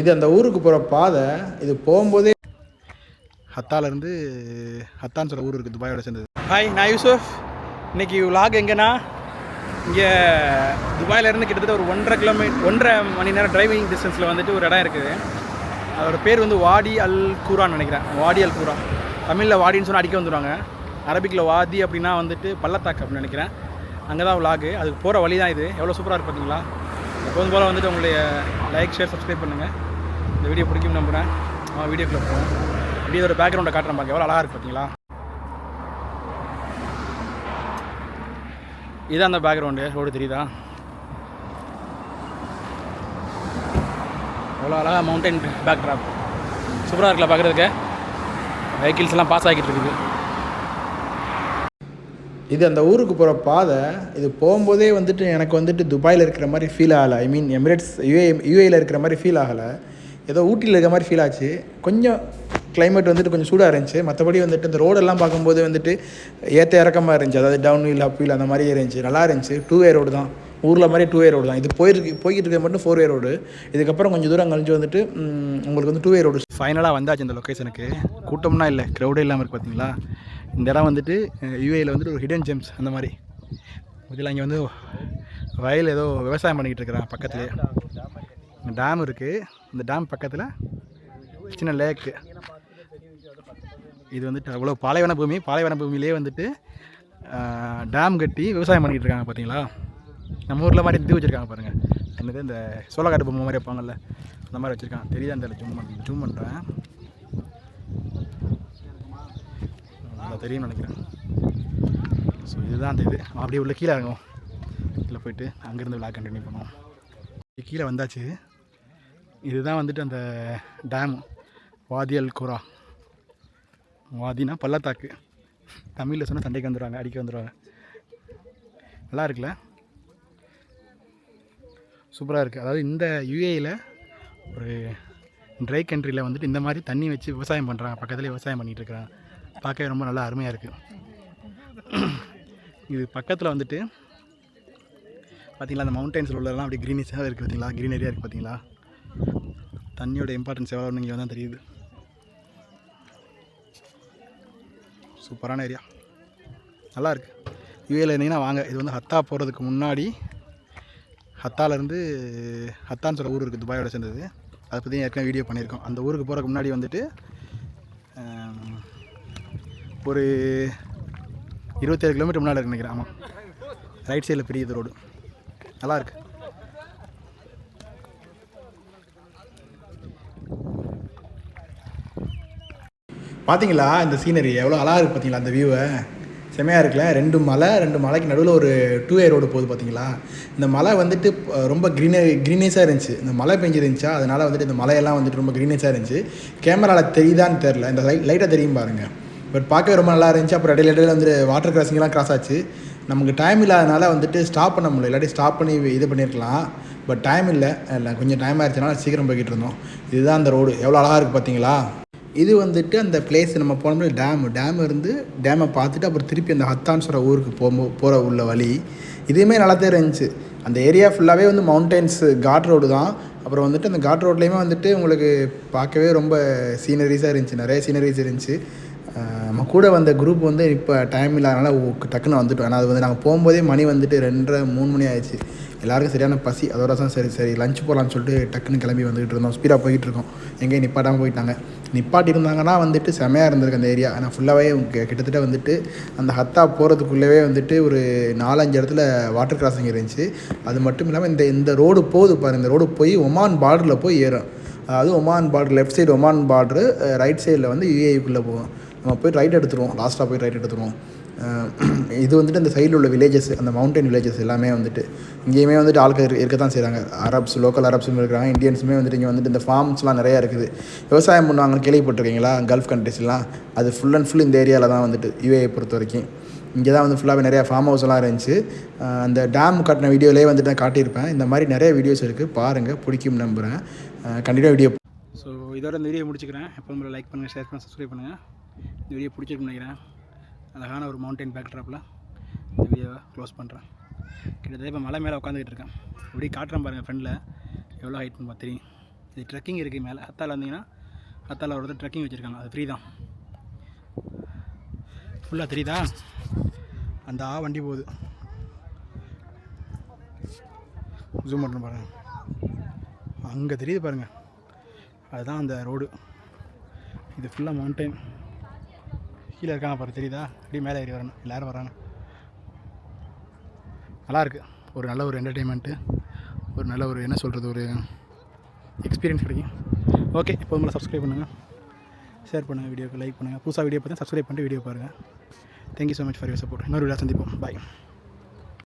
இது அந்த ஊருக்கு போகிற பாதை இது போகும்போதே ஹத்தாலேருந்து ஹத்தான்னு சொல்கிற ஊர் இருக்குது துபாயோட சேர்ந்தது. ஹாய் நான் யூசுஃப். இன்னைக்கு விலாக் எங்கன்னா இங்கே துபாயிலேருந்து கிட்டத்தட்ட ஒரு ஒன்றரை கிலோமீட்டர் ஒன்றரை மணி நேரம் டிரைவிங் டிஸ்டன்ஸில் வந்துட்டு ஒரு இடம் இருக்குது. அதோட பேர் வந்து வாடி அல் கூரான்னு நினைக்கிறேன். வாடி அல் கூரா. தமிழில் வாடின்னு சொன்னால் அடிக்க வந்துடுவாங்க அரபிக்கில் வாதி அப்படின்னா வந்துட்டு பள்ளத்தாக்கு அப்படின்னு நினைக்கிறேன். அங்கே தான் விலாகு அதுக்கு போகிற வழி தான் இது. எவ்வளோ சூப்பராக இருக்கு பார்த்தீங்களா எப்போதும் போல் வந்துட்டு உங்களுடைய லைக் ஷேர் சப்ஸ்கிரைப் பண்ணுங்கள் இந்த வீடியோ பிடிக்கும் நம்புகிறேன் வீடியோக்குள்ளே போவோம். அப்படியே ஒரு பேக்ரவுண்டை காட்டுறேன் பாருங்க. எவ்வளோ அழகாக இருக்குது பார்த்தீங்களா இதான் அந்த பேக்ரவுண்டு ரோடு தெரியுதா? அவ்வளோ அழகாக மவுண்டைன் பேக் ட்ராப் சூப்பராக இருக்குல்ல பார்க்குறதுக்கு வெஹிக்கிள்ஸ்லாம் பாஸ் ஆகிட்டு இருக்குது. இது அந்த ஊருக்கு போகிற பாதை இது போகும்போதே வந்துட்டு எனக்கு வந்துட்டு துபாயில் இருக்கிற மாதிரி ஃபீல் ஆகலை. ஐ மீன் எமிரேட்ஸ் யூஏ யூஏயில் இருக்கிற மாதிரி ஃபீல் ஆகலை. ஏதோ ஊட்டியில் இருக்கிற மாதிரி ஃபீல் ஆச்சு. கொஞ்சம் கிளைமேட் வந்துட்டு கொஞ்சம் சூடாக இருந்துச்சு. மற்றபடி வந்துட்டு இந்த ரோடெல்லாம் பார்க்கும்போது வந்துட்டு ஏற்ற இறக்கமாக இருந்துச்சு. அதாவது டவுன் வீல் அப் வீல் அந்த மாதிரி இருந்துச்சு. நல்லா இருந்துச்சு. டூ வே ரோடு தான். ஊரில் மாதிரி டூ வே ரோடு தான். இது போயிருக்கு போய்கிட்டு இருக்க மட்டும் ஃபோர் வே ரோடு இதுக்கப்புறம் கொஞ்சம் தூரம் கழிஞ்சு வந்துட்டு உங்களுக்கு வந்து டூ வே ரோடு ஃபைனலாக வந்தாச்சு இந்த லொக்கேஷனுக்கு கூட்டம்னா இல்லை க்ரௌடே இல்லாமல் இருக்குது பார்த்தீங்களா இந்த இடம் வந்துட்டு யூஏயில் வந்துட்டு ஒரு ஹிடன் ஜெம்ஸ் அந்த மாதிரி. இதில் இங்கே வந்து வயல் ஏதோ விவசாயம் பண்ணிக்கிட்டு இருக்கிறான் பக்கத்துலேயே டேம் இருக்குது இந்த டேம் பக்கத்தில் சின்ன லேக்கு இது வந்துட்டு அவ்வளோ பாலைவன பூமி. பாலைவன பூமியிலே வந்துட்டு டேம் கட்டி விவசாயம் பண்ணிக்கிட்டு இருக்காங்க பார்த்தீங்களா? நம்ம ஊரில் மாதிரி இது வச்சுருக்காங்க பாருங்கள் என்னது இந்த சோளக்காட்டு பொம்மை மாதிரி வைப்பாங்கல்ல அந்த மாதிரி வச்சுருக்காங்க. தெரியுதா அந்த ஜூம் பண்ண ஜூம் பண்ணுறேன் நல்லா தெரியும்னு நினைக்கிறேன். ஸோ இதுதான் அந்த இது. அப்படியே உள்ள கீழே இறங்கும் கீழே போயிட்டு அங்கேருந்து விழா கண்டினியூ பண்ணுவோம். கீழே வந்தாச்சு. இதுதான் வந்துட்டு அந்த டேம் வாதியல் குரா வாதினா பள்ளத்தாக்கு. தமிழில் சொன்னால் சண்டைக்கு வந்துடுவாங்க அடிக்க வந்துடுவாங்க நல்லா இருக்குல்ல? சூப்பராக இருக்குது அதாவது இந்த யுஏயில் ஒரு ட்ரை கண்ட்ரியில் வந்துட்டு இந்த மாதிரி தண்ணி வச்சு விவசாயம் பண்ணுறாங்க பக்கத்துலேயே விவசாயம் பண்ணிகிட்டு இருக்கிறாங்க. பார்க்கவே ரொம்ப நல்லா அருமையாக இருக்குது இது பக்கத்தில் வந்துட்டு பார்த்தீங்களா அந்த மவுண்டன்ஸில் உள்ளதெல்லாம் அப்படியே க்ரீனிஷாக இருக்குது பார்த்தீங்களா க்ரீனரியாக இருக்குது பார்த்தீங்களா தண்ணியோட இம்பார்ட்டன்ஸ் எவ்வளோன்னு இங்கே தான் தெரியுது. சூப்பரான ஏரியா நல்லாருக்கு யூஏல இருந்தீங்கன்னா வாங்க. இது வந்து ஹத்தா போகிறதுக்கு முன்னாடி ஹத்தாலேருந்து ஹத்தான்னு சொல்ல ஊர் இருக்குது துபாயோட சேர்ந்தது. அதை பற்றி ஏற்கனவே வீடியோ பண்ணியிருக்கோம். அந்த ஊருக்கு போகிறதுக்கு முன்னாடி வந்துட்டு ஒரு இருபத்தேழு கிலோமீட்டர் முன்னாடி இருக்கு நினைக்கிறேன். ஆமாம் ரைட் சைடில் பெரிய ரோடு நல்லாயிருக்கு பார்த்தீங்களா இந்த சீனரி எவ்வளோ அழகாக இருக்குது பார்த்தீங்களா அந்த வியூவை செமையாக இருக்குல்ல? ரெண்டு மலை ரெண்டு மலைக்கு நடுவில் ஒரு டூ ஏ ரோடு போகுது பார்த்தீங்களா இந்த மலை வந்துட்டு ரொம்ப க்ரீன க்ரீனேஸாக இருந்துச்சு. இந்த மழை பெஞ்சிருந்துச்சா? அதனால் வந்துட்டு இந்த மலையெல்லாம் வந்துட்டு ரொம்ப க்ரீனேஸாக இருந்துச்சு. கேமராவில் தெரியுதான்னு தெரில இந்த லைட் லைட்டாக தெரியும் பாருங்கள் பட் பார்க்கவே ரொம்ப நல்லா இருந்துச்சு. அப்புறம் இடையில இடையில வந்து வாட்டர் கிராசிங்லாம் கிராஸ் ஆச்சு. நமக்கு டைம் இல்லாதனால வந்துட்டு ஸ்டாப் பண்ண முடியல. இல்லாட்டி ஸ்டாப் பண்ணி இது பண்ணியிருக்கலாம் பட் டைம் இல்லை. இல்லை கொஞ்சம் டைம் ஆயிடுச்சுனால சீக்கிரம் போய்கிட்டு இருந்தோம். இதுதான் அந்த ரோடு எவ்வளோ அழகாக இருக்குது பார்த்தீங்களா இது வந்துட்டு அந்த பிளேஸ் நம்ம போனோம்னா டேம் டேம் இருந்து டேமை பார்த்துட்டு அப்புறம் திருப்பி அந்த ஹத்தான் சொல்கிற ஊருக்கு போகும்போ போகிற உள்ள வழி. இதுவுமே நல்லாத்தே இருந்துச்சு. அந்த ஏரியா ஃபுல்லாகவே வந்து மவுண்டன்ஸ் காட் ரோடு தான். அப்புறம் வந்துட்டு அந்த காட் ரோட்லேயுமே வந்துட்டு உங்களுக்கு பார்க்கவே ரொம்ப சீனரிஸாக இருந்துச்சு. நிறைய சீனரிஸ் இருந்துச்சு. நம்ம கூட வந்த குரூப் வந்து இப்போ டைம் இல்லாதனால டக்குன்னு வந்துட்டோம். ஏன்னா அது வந்து நாங்கள் போகும்போதே மணி வந்துட்டு ரெண்டரை மூணு மணி ஆயிடுச்சு. எல்லாருக்கும் சரியான பசி. அதோட தான் சரி சரி லஞ்ச் போகலான்னு சொல்லிட்டு டக்குன்னு கிளம்பி வந்துகிட்டு இருந்தோம். ஸ்பீடாக போயிட்டு இருக்கோம். எங்கேயும் நிப்பாட்டாமல் போயிட்டாங்க. நிப்பாட்டி இருந்தாங்கன்னா வந்துட்டு செமையாக இருந்திருக்கு அந்த ஏரியா ஆனால் ஃபுல்லாகவே கிட்டத்தட்ட வந்துட்டு அந்த ஹத்தா போகிறதுக்குள்ளவே வந்துட்டு ஒரு நாலஞ்சு இடத்துல வாட்டர் கிராசிங் இருந்துச்சு. அது மட்டும் இல்லாமல் இந்த இந்த ரோடு போகுது பாரு. இந்த ரோடு போய் ஒமான் பார்டரில் போய் ஏறும் அதாவது Oman border left side Oman border right சைடில் வந்து யூஏக்குள்ளே போகும். நம்ம போய் ரைட் எடுத்துருவோம். லாஸ்ட்டாக போய் ரைட் எடுத்துருவோம். இது வந்துட்டு அந்த சைடில் உள்ள வில்லேஜஸ் அந்த மவுண்டன் வில்லேஜஸ் எல்லாமே வந்துட்டு இங்கேயுமே வந்துட்டு ஆட்கள் இருக்க தான் செய்கிறாங்க அரப்ஸ் லோக்கல் அரப்ஸும் இருக்கிறாங்க. இந்தியன்ஸுமே வந்துட்டு இங்கே வந்துட்டு இந்த ஃபார்ம்ஸ்லாம் நிறையா இருக்குது. விவசாயம் பண்ணுவாங்கன்னு கேள்விப்பட்டிருக்கீங்களா? கல்ஃப் கண்ட்ரிஸ்லாம் அது ஃபுல் அண்ட் ஃபுல் இந்த ஏரியாவில் தான் வந்துட்டு யூஏ பொறுத்த வரைக்கும். இங்கே தான் வந்து ஃபுல்லாகவே நிறையா ஃபார்ம் ஹவுஸ்லாம் இருந்துச்சு. அந்த டேம் கட்டின வீடியோலேயே வந்துட்டு நான் காட்டியிருப்பேன். இந்த மாதிரி நிறைய வீடியோஸ் இருக்குது பாருங்கள் பிடிக்கும் நம்புகிறேன் கண்டிப்பாக வீடியோ ஸோ இதோட இந்த வீடியோ முடிச்சுக்கிறேன். எப்போ லைக் பண்ணுங்கள் ஷேர் பண்ணுங்கள் சப்ஸ்கிரைப் பண்ணுங்கள் இந்த வீடியோ பிடிச்சிருக்குன்னு நினைக்கிறேன். அழகான ஒரு மவுண்டைன் பேக் ட்ராப்பில் இந்த வீடியோவை க்ளோஸ் பண்ணுறேன் கிட்டத்தட்ட இப்போ மலை மேலே உட்காந்துக்கிட்டு இருக்கேன். இப்படி காட்டுறேன் பாருங்கள் ஃப்ரெண்டில் எவ்வளோ ஹைட்னு பார்த்து தெரியும் இது ட்ரெக்கிங் இருக்குது மேலே. ஹத்தால வந்தீங்கன்னா ஹத்தால ஒரு ட்ரெக்கிங் வச்சுருக்காங்க. அது ஃப்ரீ தான். ஃபுல்லாக தெரியுதா? அந்த ஆ வண்டி போகுது. ஜூம் பண்ணுறேன் பாருங்கள் அங்கே தெரியுது பாருங்கள் அதுதான் அந்த ரோடு இது ஃபுல்லாக மவுண்டைன் கீழே இருக்காங்க பாரு தெரியுதா? அப்படியே மேலே ஏறி வரணும். எல்லோரும் வரானு நல்லாயிருக்கு ஒரு நல்ல ஒரு என்டர்டெயின்மெண்ட்டு ஒரு நல்ல ஒரு என்ன சொல்கிறது ஒரு எக்ஸ்பீரியன்ஸ் கிடைக்கும். ஓகே இப்போ உங்களை சப்ஸ்கிரைப் பண்ணுங்கள் ஷேர் பண்ணுங்கள் வீடியோக்கு லைக் பண்ணுங்கள் புதுசாக வீடியோ பார்த்தா சப்ஸ்கிரைப் பண்ணிட்டு வீடியோ பாருங்கள் thank you so much for your support இன்னொரு வீடியோ சந்திப்போம். பாய்